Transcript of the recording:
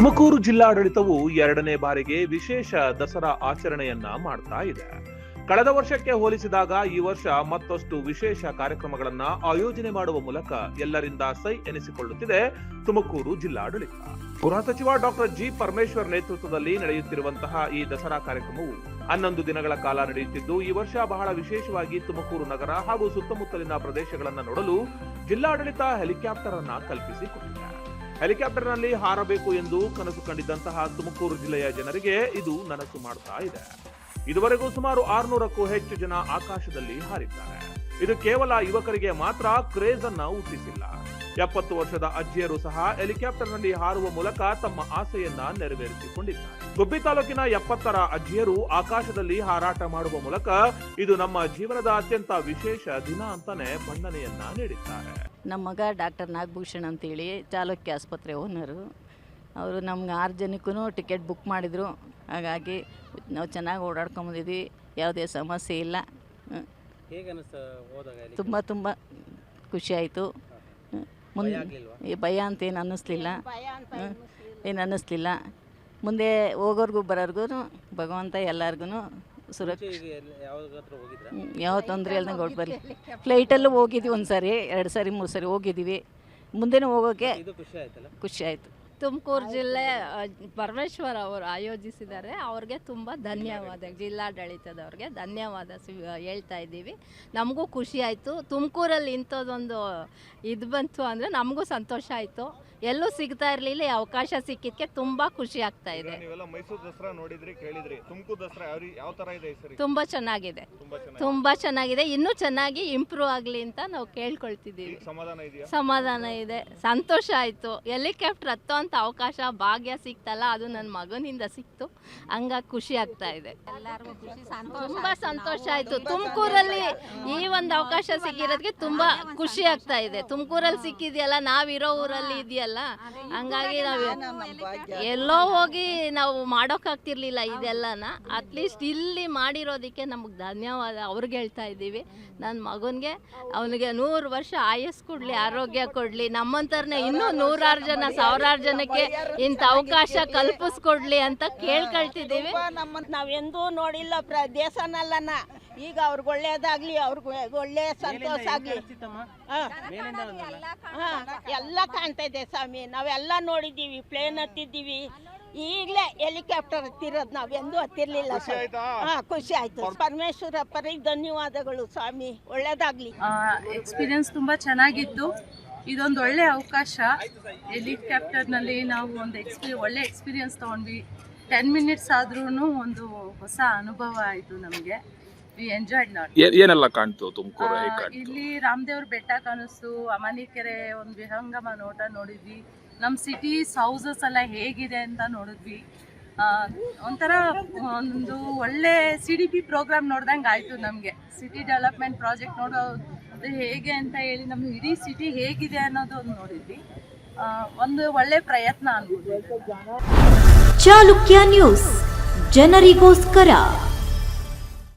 ತುಮಕೂರು ಜಿಲ್ಲಾಡಳಿತವು ಎರಡನೇ ಬಾರಿಗೆ ವಿಶೇಷ ದಸರಾ ಆಚರಣೆಯನ್ನ ಮಾಡ್ತಾ ಇದೆ. ಕಳೆದ ವರ್ಷಕ್ಕೆ ಹೋಲಿಸಿದಾಗ ಈ ವರ್ಷ ಮತ್ತಷ್ಟು ವಿಶೇಷ ಕಾರ್ಯಕ್ರಮಗಳನ್ನ ಆಯೋಜನೆ ಮಾಡುವ ಮೂಲಕ ಎಲ್ಲರಿಂದ ಸೈ ಎನಿಸಿಕೊಳ್ಳುತ್ತಿದೆ ತುಮಕೂರು ಜಿಲ್ಲಾಡಳಿತ. ಗೃಹ ಸಚಿವ ಡಾಕ್ಟರ್ ಜಿ ಪರಮೇಶ್ವರ್ ನೇತೃತ್ವದಲ್ಲಿ ನಡೆಯುತ್ತಿರುವಂತಹ ಈ ದಸರಾ ಕಾರ್ಯಕ್ರಮವು ಹನ್ನೊಂದು ದಿನಗಳ ಕಾಲ ನಡೆಯುತ್ತಿದ್ದು, ಈ ವರ್ಷ ಬಹಳ ವಿಶೇಷವಾಗಿ ತುಮಕೂರು ನಗರ ಹಾಗೂ ಸುತ್ತಮುತ್ತಲಿನ ಪ್ರದೇಶಗಳನ್ನು ನೋಡಲು ಜಿಲ್ಲಾಡಳಿತ ಹೆಲಿಕಾಪ್ಟರ್ ಅನ್ನ ಕಲ್ಪಿಸಿಕೊಟ್ಟಿದೆ. ಹೆಲಿಕಾಪ್ಟರ್ನಲ್ಲಿ ಹಾರಬೇಕು ಎಂದು ಕನಸು ಕಂಡಿದ್ದಂತಹ ತುಮಕೂರು ಜಿಲ್ಲೆಯ ಜನರಿಗೆ ಇದು ನನಸು ಮಾಡ್ತಾ ಇದೆ. ಇದುವರೆಗೂ ಸುಮಾರು ಆರುನೂರಕ್ಕೂ ಹೆಚ್ಚು ಜನ ಆಕಾಶದಲ್ಲಿ ಹಾರಿದ್ದಾರೆ. ಇದು ಕೇವಲ ಯುವಕರಿಗೆ ಮಾತ್ರ ಕ್ರೇಜ್ ಅನ್ನ ಹುಟ್ಟಿಸಿಲ್ಲ. ಎಪ್ಪತ್ತು ವರ್ಷದ ಅಜ್ಜಿಯರು ಸಹ ಹೆಲಿಕಾಪ್ಟರ್ನಲ್ಲಿ ಹಾರುವ ಮೂಲಕ ತಮ್ಮ ಆಸೆಯನ್ನ ನೆರವೇರಿಸಿಕೊಂಡಿದ್ದಾರೆ. ಗುಬ್ಬಿ ತಾಲೂಕಿನ ಎಪ್ಪತ್ತರ ಅಜ್ಜಿಯರು ಆಕಾಶದಲ್ಲಿ ಹಾರಾಟ ಮಾಡುವ ಮೂಲಕ ಇದು ನಮ್ಮ ಜೀವನದ ಅತ್ಯಂತ ವಿಶೇಷ ದಿನ ಅಂತಾನೆ ಬಣ್ಣನೆಯನ್ನ ನೀಡಿದ್ದಾರೆ. ನಮ್ಮ ಮಗ ಡಾಕ್ಟರ್ ನಾಗಭೂಷಣ್ ಅಂತೇಳಿ ಚಾಲುಕ್ಯ ಆಸ್ಪತ್ರೆ ಓನರು. ಅವರು ನಮ್ಗೆ ಆರು ಜನಕ್ಕೂ ಟಿಕೆಟ್ ಬುಕ್ ಮಾಡಿದರು. ಹಾಗಾಗಿ ನಾವು ಚೆನ್ನಾಗಿ ಓಡಾಡ್ಕೊಂಬಂದಿದ್ವಿ ಯಾವುದೇ ಸಮಸ್ಯೆ ಇಲ್ಲ? ತುಂಬ ತುಂಬ ಖುಷಿ ಆಯಿತು. ಮುಂದೆ ಭಯ ಅಂತ ಏನು ಅನ್ನಿಸ್ಲಿಲ್ಲ. ಏನು ಅನ್ನಿಸ್ಲಿಲ್ಲ. ಮುಂದೆ ಹೋಗೋರ್ಗು ಬರೋರ್ಗು ಭಗವಂತ ಎಲ್ಲರಿಗೂ ಸುರಕ್ಷ ಯಾವ ತೊಂದರೆ ಇಲ್ದಂಗೆ ಹೊರಟು ಬರಲಿ ಫ್ಲೈಟಲ್ಲೂ ಹೋಗಿದ್ವಿ ಒಂದು ಸಾರಿ ಎರಡು ಸಾರಿ ಮೂರು ಸಾರಿ ಹೋಗಿದ್ದೀವಿ. ಮುಂದೆನೂ ಹೋಗೋಕ್ಕೆ ಇದು ಖುಷಿ ಆಯ್ತಲ್ಲ? ಖುಷಿ ಆಯಿತು. ತುಮಕೂರು ಜಿಲ್ಲೆ ಅ, ಪರಮೇಶ್ವರ್ ಅವರು ಆಯೋಜಿಸಿದ್ದಾರೆ. ಅವ್ರಿಗೆ ತುಂಬ ಧನ್ಯವಾದ. ಜಿಲ್ಲಾಡಳಿತದವ್ರಿಗೆ ಧನ್ಯವಾದ ಸಿ- ಹೇಳ್ತಾ ಇದ್ದೀವಿ. ನಮಗೂ ಖುಷಿ ಆಯಿತು. ತುಮಕೂರಲ್ಲಿ ಇಂಥದ್ದೊಂದು ಇದು ಬಂತು ಅಂದರೆ ನಮಗೂ ಸಂತೋಷ ಆಯಿತು. ಎಲ್ಲೂ ಸಿಗ್ತಾ ಇರಲಿಲ್ಲ ಈ ಅವಕಾಶ ಸಿಕ್ಕಿದ್ದಕ್ಕೆ ತುಂಬ ಖುಷಿ ಆಗ್ತಾ ಇದೆ. ನೀವೆಲ್ಲ ಮೈಸೂರು ದಸರಾ ನೋಡಿದ್ರಿ ಕೇಳಿದ್ರಿ. ತುಮಕೂರು ದಸರಾ ಯಾವ ರೀ- ಯಾವ ತರ ಇದೆ ಈ ಸರಿ? ತುಂಬ ಚೆನ್ನಾಗಿದೆ. ತುಂಬಾ ಚೆನ್ನಾಗಿ ತುಂಬ ಚೆನ್ನಾಗಿದೆ. ಇನ್ನೂ ಚೆನ್ನಾಗಿ ಇಂಪ್ರೂವ್ ಆಗಲಿ ಅಂತ ನಾವು ಕೇಳ್ಕೊಳ್ತಿದ್ದೀವಿ. ಸಮಾಧಾನ ಇದೆಯಾ? ಸಮಾಧಾನ ಇದೆ. ಸಂತೋಷ ಆಯಿತು. ಹೆಲಿಕಾಪ್ಟರ್ ಹತ್ತೋ ಅಂತ ಅವಕಾಶ ಭಾಗ್ಯ ಸಿಕ್ತಲ್ಲ ಅದು ನನ್ನ ಮಗನಿಂದ ಸಿಕ್ತು. ಹಂಗಾಗಿ ಖುಷಿ ಆಗ್ತಾ ಇದೆ. ತುಂಬಾ ಸಂತೋಷ ಆಯ್ತು. ತುಮಕೂರಲ್ಲಿ ಈ ಒಂದು ಅವಕಾಶ ಸಿಕ್ಕಿರೋದಕ್ಕೆ ತುಂಬಾ ಖುಷಿ ಆಗ್ತಾ ಇದೆ. ತುಮಕೂರಲ್ಲಿ ಸಿಕ್ಕಿದೆಯಲ್ಲ ನಾವಿರೋ ಊರಲ್ಲಿ ಇದೆಯಲ್ಲ. ಹಂಗಾಗಿ ನಾವು ಎಲ್ಲೋ ಹೋಗಿ ನಾವು ಮಾಡೋಕಾಗ್ತಿರ್ಲಿಲ್ಲ ಇದೆಲ್ಲನ. ಅಟ್ಲೀಸ್ಟ್ ಇಲ್ಲಿ ಮಾಡಿರೋದಕ್ಕೆ ನಮಗೆ ಧನ್ಯವಾದ. ಅವ್ರಿಗೆ ಹೇಳ್ತಾ ಇದ್ದೀವಿ. ನನ್ನ ಮಗನಿಗೆ ಅವನಿಗೆ ನೂರು ವರ್ಷ ಆಯಸ್ ಕೊಡಲಿ ಆರೋಗ್ಯ ಕೊಡಲಿ. ನಮ್ಮಂತರನೆ ಇನ್ನೂ ನೂರಾರು ಜನ ಸಾವಿರಾರು ಜನಕ್ಕೆ ಇಂಥ ಅವಕಾಶ ಕಲ್ಪಿಸ್ಕೊಡ್ಲಿ ಅಂತ ಕೇಳ್ಕೊಳ್ತಿದ್ದೀವಿ. ನಮ್ಮ ನಾವೆಂದೂ ನೋಡಿಲ್ಲ ಪ್ರ ದೇಶನಲ್ಲನ ಈಗ ಅವ್ರಿಗೆ ಒಳ್ಳೇದಾಗ್ಲಿ ಅವ್ರಿಗೆ ಒಳ್ಳೆ ಸಂತೋಷ ಆಗ್ಲಿ. ಹಾ. ಎಲ್ಲ ಕಾಣ್ತಾ ಇದೆ. ಸ್ವಾಮಿ. ನಾವೆಲ್ಲ ನೋಡಿದ್ದೀವಿ ಪ್ಲೇನ್ ಹತ್ತಿದ್ದೀವಿ. ಈಗಲೇ ಹೆಲಿಕಾಪ್ಟರ್ ಹತ್ತಿರೋದು ನಾವು ಎಂದೂ ಹತ್ತಿರ್ಲಿಲ್ಲ ಖುಷಿ ಆಯ್ತಾ? ಹಾ ಖುಷಿ ಆಯ್ತು. ಪರಮೇಶ್ವರಪ್ಪರಿಗೆ ಧನ್ಯವಾದಗಳು ಸ್ವಾಮಿ. ಒಳ್ಳೇದಾಗ್ಲಿ. ಎಕ್ಸ್ಪೀರಿಯನ್ಸ್ ತುಂಬಾ ಚೆನ್ನಾಗಿತ್ತು. ಇದೊಂದು ಒಳ್ಳೆ ಅವಕಾಶ. ಹೆಲಿಕಾಪ್ಟರ್ನಲ್ಲಿ ನಾವು ಒಂದು ಎಕ್ಸ್ಪೀರಿ ಒಳ್ಳೆ ಎಕ್ಸ್ಪೀರಿಯನ್ಸ್ ತಗೊಂಡ್ವಿ. ಟೆನ್ ಮಿನಿಟ್ಸ್ ಆದ್ರೂ ಒಂದು ಹೊಸ ಅನುಭವ ಆಯಿತು ನಮಗೆ. ವಿ ಎಂಜಾಯ್ಡ್ ಏ- ಏನೆಲ್ಲ ಕಾಣ್ತು ತುಮಕೂರು ಹೇಗೆ ಕಾಣ್ತು? ಇಲ್ಲಿ ರಾಮದೇವ್ರ ಬೆಟ್ಟ ಕಾಣಿಸ್ತು ಅಮಾನಿಕೆರೆ ಒಂದು ವಿಹಂಗಮ ನೋಟ ನೋಡಿದ್ವಿ. ನಮ್ಮ ಸಿಟೀಸ್ ಹೌಸಸ್ ಎಲ್ಲ ಹೇಗಿದೆ ಅಂತ ನೋಡಿದ್ವಿ. ಆ, ಒಂಥರ ಒಂದು ಒಳ್ಳೆ ಸಿ ಡಿ ಪಿ ಪ್ರೋಗ್ರಾಮ್ ನೋಡ್ದಂಗೆ ಆಯಿತು ನಮಗೆ. ಸಿಟಿ ಡೆವಲಪ್ಮೆಂಟ್ ಪ್ರಾಜೆಕ್ಟ್ ನೋಡೋದು ಹೇಗೆ ಅಂತ ಹೇಳಿ ನಮ್ಮ ಇಡೀ ಸಿಟಿ ಹೇಗಿದೆ ಅನ್ನೋದು ಒಂದು ನೋಡಿದ್ವಿ. ಆ, ಒಂದು ಒಳ್ಳೆ ಪ್ರಯತ್ನ ಅನ್ಬೋದು. ಚಾಲುಕ್ಯ ನ್ಯೂಸ್ ಜನರಿಗೋಸ್ಕರ.